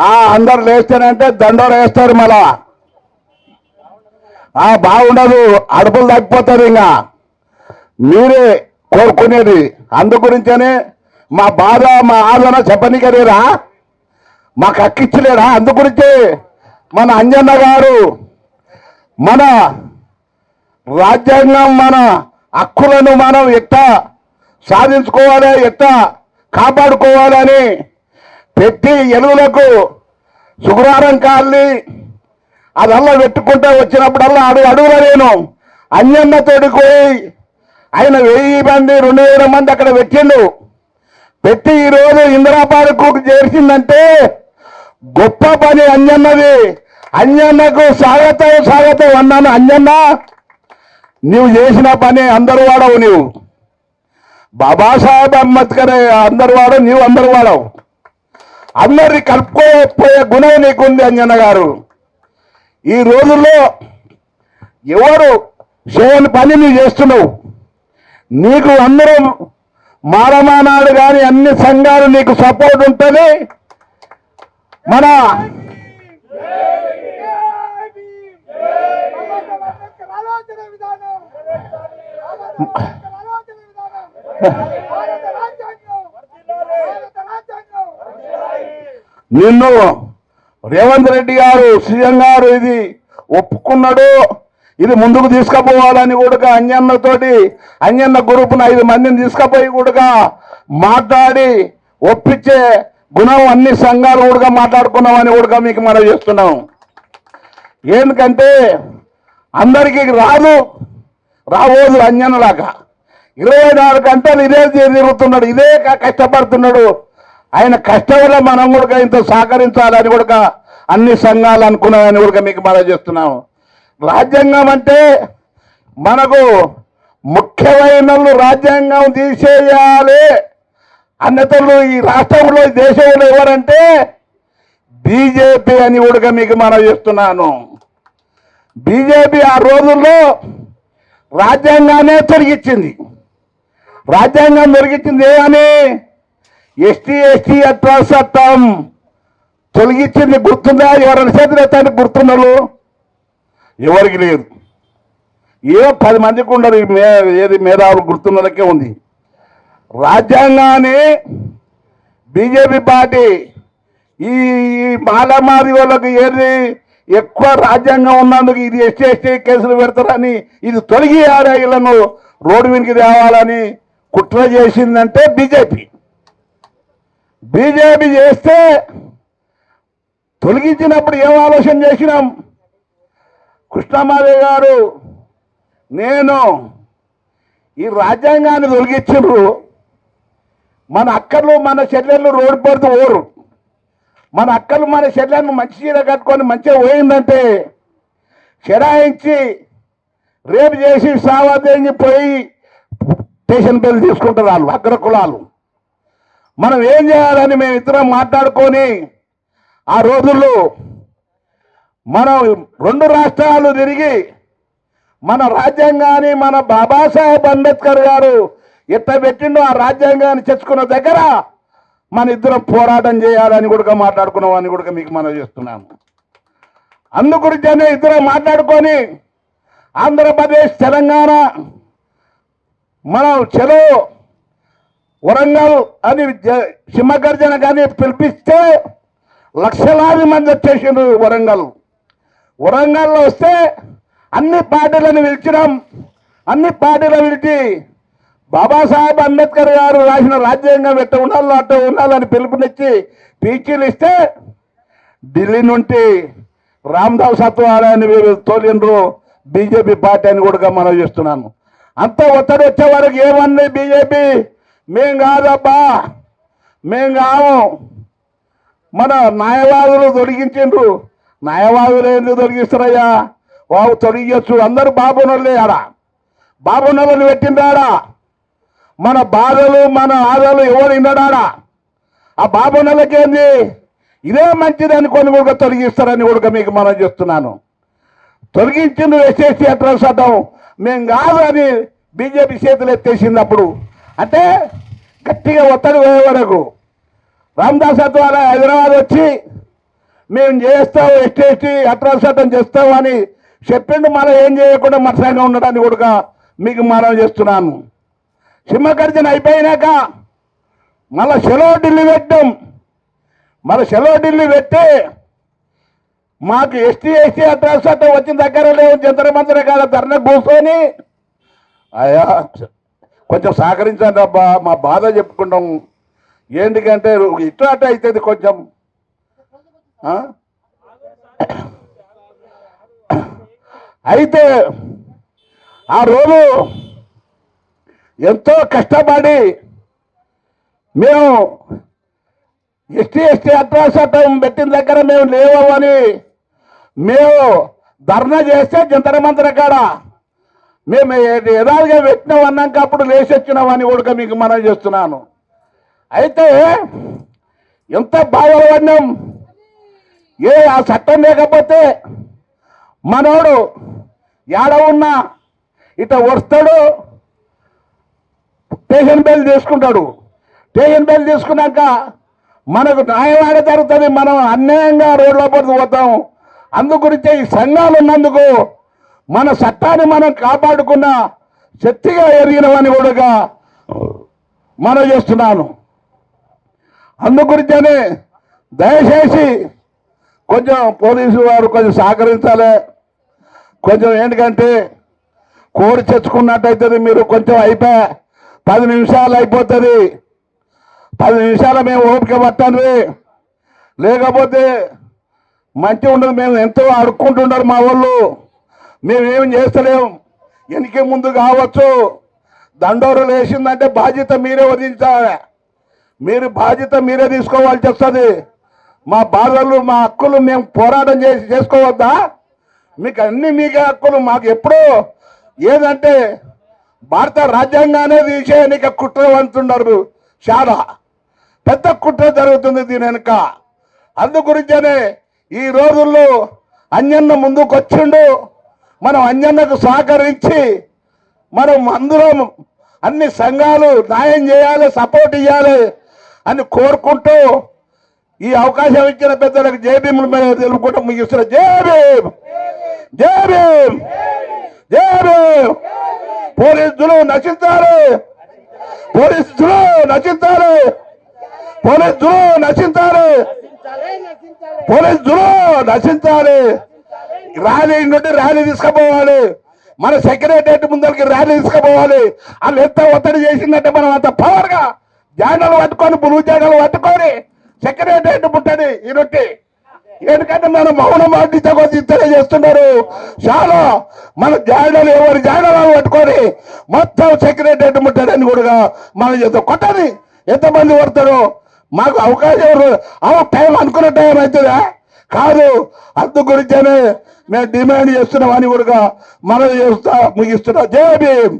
ఆ అందరు లేస్తేనంటే దండోర వేస్తారు మళ్ళా. ఆ బాగుండదు అడుపులు తగ్గిపోతుంది ఇంకా. మీరే కోరుకునేది. అందు గురించనే మా బాధ మా ఆదరణ చెప్పనికలేరా? మాకు హక్కిచ్చలేడా అందు గురించి మన అంజన్న గారు మన రాజ్యాంగం మన హక్కులను మనం ఎట్టా సాధించుకోవాలి ఎట్ట కాపాడుకోవాలని పెట్టి ఎలుగులకు శుక్రవారం కాళ్ళి అదల్లా పెట్టుకుంటూ వచ్చినప్పుడల్లా అడుగు అడుగుల నేను అన్యన్నతోటి పోయి ఆయన వెయ్యి మంది రెండు వేల మంది అక్కడ పెట్టిండు. పెట్టి ఈరోజు ఇందిరాపాలకు చేర్చిందంటే గొప్ప పని అంజన్నది అంజన్నకు స్వాగతం స్వాగతం అన్నాను. అంజన్న నీవు చేసిన పని అందరు వాడవు నీవు. బాబాసాహెబ్ అంబేద్కర్ అందరు వాడవు నువ్వు అందరు వాడవు. అందరిని కలుపుకోపోయే గుణం నీకుంది అంజన్న గారు. ఈ రోజుల్లో ఎవరు చేయని పని నువ్వు చేస్తున్నావు? నీకు అందరూ మారమానాడు కానీ అన్ని సంఘాలు నీకు సపోర్ట్ ఉంటుంది. మన విధానం ఆలోచన విధానం భారత రాజ్యాంగం భారత రాజ్యాంగం నిన్ను రేవంత్ రెడ్డి గారు సీఎం గారు ఇది ఒప్పుకున్నాడు. ఇది ముందుకు తీసుకుపోవాలని కూడా అంజన్నతోటి అంజన్న గ్రూపును ఐదు మందిని తీసుకుపోయి కూడా మాట్లాడి ఒప్పించే గుణం అన్ని సంఘాలు కూడా మాట్లాడుకున్నామని కూడా మీకు మనం చేస్తున్నాం. ఎందుకంటే అందరికీ రాదు రాబోదు అంజనలాగా ఇరవై నాలుగు గంటలు ఇదే తిరుగుతున్నాడు ఇదే కష్టపడుతున్నాడు. ఆయన కష్టం వల్ల మనం కూడా ఇంత సహకరించాలని కూడా అన్ని సంఘాలు అనుకున్నాయని కూడా మీకు మనం చేస్తున్నాము. రాజ్యాంగం అంటే మనకు ముఖ్యమైన రాజ్యాంగం తీసేయాలి. అన్నతలు ఈ రాష్ట్రంలో ఈ దేశంలో ఎవరంటే బీజేపీ అని కూడా మీకు మనం చేస్తున్నాను. బీజేపీ ఆ రోజుల్లో రాజ్యాంగానే తొలగించింది. రాజ్యాంగం తొలగించింది ఏమని? ఎస్టీ ఎస్టీ అట్రా చట్టం తొలగించింది గుర్తుందా? ఎవరైనా చేతులు ఎత్తానికి గుర్తున్నారు ఎవరికి లేదు. ఏదో పది మందికి ఉండరు మే ఏది మేధావులు గుర్తున్నలకే ఉంది. రాజ్యాంగాన్ని బీజేపీ పార్టీ ఈ మాలమారి మాలమాది వాళ్ళకి ఏది ఎక్కువ రాజ్యాంగం ఉన్నందుకు ఇది ఎస్టీ ఎస్టీ కేసులు పెడతారని ఇది తొలగి వీళ్ళను రోడ్డు మీదకి తేవాలని కుట్ర చేసిందంటే బీజేపీ. బీజేపీ చేస్తే తొలగించినప్పుడు ఏం ఆలోచన చేసినాం? కృష్ణమాదే గారు నేను ఈ రాజ్యాంగాన్ని తొలగించిండ్రు మన అక్కర్లు మన చెల్లెళ్ళు రోడ్డు పడుతూ ఓరు మన అక్కలు మన చెల్లెలను మంచి చీర కట్టుకొని మంచిగా పోయిందంటే చెడాయించి రేపు చేసి సావాదేని పోయి స్టేషన్ బిల్ తీసుకుంటారు వాళ్ళు అగ్ర కులాలు మనం ఏం చేయాలని మేము ఇద్దరం మాట్లాడుకొని ఆ రోజుల్లో మనం రెండు రాష్ట్రాలు తిరిగి మన రాజ్యాంగాన్ని మన బాబాసాహెబ్ అంబేద్కర్ గారు ఎట్ట పెట్టిండో ఆ రాజ్యాంగాన్ని తెచ్చుకున్న దగ్గర మన ఇద్దరం పోరాటం చేయాలని కూడా మాట్లాడుకున్నాం అని కూడా మీకు మనం చేస్తున్నాము. అందుగురించనే ఇద్దరం మాట్లాడుకొని ఆంధ్రప్రదేశ్ తెలంగాణ మనం చెలో వరంగల్ అని సింహగర్జన కానీ పిలిపిస్తే లక్షలాది మంది వచ్చేసిండ్రు వరంగల్. వరంగల్లో వస్తే అన్ని పార్టీలను పిలిచినాం. అన్ని పార్టీలను పిలిచి బాబాసాహెబ్ అంబేద్కర్ గారు రాసిన రాజ్యాంగం ఎట్ట ఉండాలో అట్ట ఉండాలని పిలుపునిచ్చి పీచీలు ఇస్తే ఢిల్లీ నుండి రామ్దాస్ అత్వాలని వీరు తోలిండ్రు బీజేపీ పార్టీ అని కూడా మనం చేస్తున్నాను. అంత ఒత్తిడి వచ్చే వరకు ఏమన్నీ బీజేపీ? మేం కాదబ్బా. మేం కాము. మన న్యాయవాదులు తొలగించిండ్రు న్యాయవాదులు ఏంటి తొలగిస్తారయ్యా వావు తొలగించచ్చు అందరూ బాబునోళ్ళే ఆడ. బాబునోళ్ళని పెట్టిండాడా మన బాధలు మన ఆదలు ఎవరు విన్నాడా ఆ బాబునోళ్ళకేంది? ఇదే మంచిది అనుకొని కూడా తొలగిస్తారని కూడా మీకు మనం చేస్తున్నాను తొలగించింది ఎస్ఎస్సీ అడ్రస్ అడ్డం. మేము కాదు అని బీజేపీ చేతులు ఎత్తేసింది అప్పుడు. అంటే గట్టిగా ఒత్తిడి పోయే వరకు రామదాస్ ద్వారా హైదరాబాద్ వచ్చి మేము చేస్తాం ఎస్టీ ఎస్టీ అట్రాస్ చట్టం చేస్తాం అని చెప్పిండు. మళ్ళీ ఏం చేయకుండా మత్సంగా ఉండడానికి కూడా మీకు మనం చేస్తున్నాను. సింహగర్జన అయిపోయినాక మళ్ళీ సెలవు ఢిల్లీ పెట్టాం. మళ్ళీ సెలవు ఢిల్లీ పెట్టి మాకు ఎస్టీ ఎస్టీ అట్రాస్ చట్టం వచ్చిన దగ్గర లేవు. జంతర మంత్రి కాడ ధర్నా కూర్చొని అయ్యా కొంచెం సహకరించండి అబ్బా మా బాధ చెప్పుకుంటాం. ఏంటికంటే ఇటు అటు అవుతుంది కొంచెం అయితే ఆ రోజు ఎంతో కష్టపడి మేము ఎస్టీ ఎస్టీ అట్రా చట్టం పెట్టిన దగ్గర మేము లేవని మేము ధర్నా చేస్తే జంతర మంతర కాడ మేము యథాలుగా పెట్టినాం అన్నాక అప్పుడు లేచి వచ్చినామని కూడా మీకు మనం చేస్తున్నాను. అయితే ఎంత బాధపడినాం? ఏ ఆ చట్టం లేకపోతే మనోడు ఏడ ఉన్నా? ఇట వస్తాడు స్టేషన్ బెల్ తీసుకుంటాడు. స్టేషన్ బెల్ తీసుకున్నాక మనకు న్యాయం ఆడ జరుగుతుంది మనం అన్యాయంగా రోడ్ల పడుతూ పోతాం. అందు ఈ సంఘాలు ఉన్నందుకు మన చట్టాన్ని మనం కాపాడుకున్న శక్తిగా ఎరిగినవని కూడా మనం చేస్తున్నాను. అందుగురించనే దయచేసి కొంచెం పోలీసు వారు కొంచెం సహకరించాలి. కొంచెం ఏంటంటే కోడి తెచ్చుకున్నట్టయితుంది మీరు కొంచెం అయిపోయా పది నిమిషాలు అయిపోతుంది. పది నిమిషాలు మేము ఓపిక పట్టండి. లేకపోతే మంచి ఉండదు. మేము ఎంతో అడుక్కుంటున్నారు మా వాళ్ళు. మేమేం చేస్తలేం. వెనక ముందు కావచ్చు. దండోరు వేసిందంటే బాధ్యత మీరే వదిలించాలి మీరు బాధ్యత మీరే తీసుకోవాల్సి వస్తుంది. మా బాధలు మా హక్కులు మేము పోరాటం చేసి చేసుకోవద్దా? మీకు అన్ని మీకే హక్కులు. మాకు ఎప్పుడూ ఏదంటే భారత రాజ్యాంగానే తీసేయనిక కుట్రవంతున్నారు చాలా పెద్ద కుట్ర జరుగుతుంది దీని వెనుక. అందు గురించనే ఈ రోజుల్లో అన్యన్న ముందుకు వచ్చిండు మనం అంజన్నకు సహకరించి మనం అందరం అన్ని సంఘాలు న్యాయం చేయాలి సపోర్ట్ ఇవ్వాలి అని కోరుకుంటూ ఈ అవకాశం ఇచ్చిన పెద్దలకు జేబీ భీముల మీద తెలుపుకుంటూ. ముగిస్తున్న జై భీమ్. జై పోలీసులు నశించాలి. పోలీసులు నశించాలి. పోలీసులు నశించాలి. పోలీసులు నశించాలి. ర్యాలీ నుండి ర్యాలీ తీసుకుపోవాలి. మన సెక్రటరియట్ ముందరికి ర్యాలీ తీసుకుపోవాలి. వాళ్ళు ఎంత ఒత్తిడి చేసిందంటే మనం అంత పవర్గా జాండలు పట్టుకొని బులుగు జాండలు పట్టుకొని సెక్రటరియట్ పుట్టది ఈ రొట్టి. ఎందుకంటే మన మౌనం పాటించకొచ్చి తెలియజేస్తున్నారు చాలా మన జాడలు ఎవరి జాడలు పట్టుకొని మొత్తం సెక్రటరియట్ ముట్టడని కూడా మనం చేస్తాం కొట్టని ఎంతమంది పడతారు మాకు అవకాశం ఆ టైం అనుకున్న టైం అవుతుందా? కాదు అందు గురించేనే మేము డిమాండ్ చేస్తున్నామని కూడా మనం చేస్తా ముగిస్తున్నా. జయ భీమ్!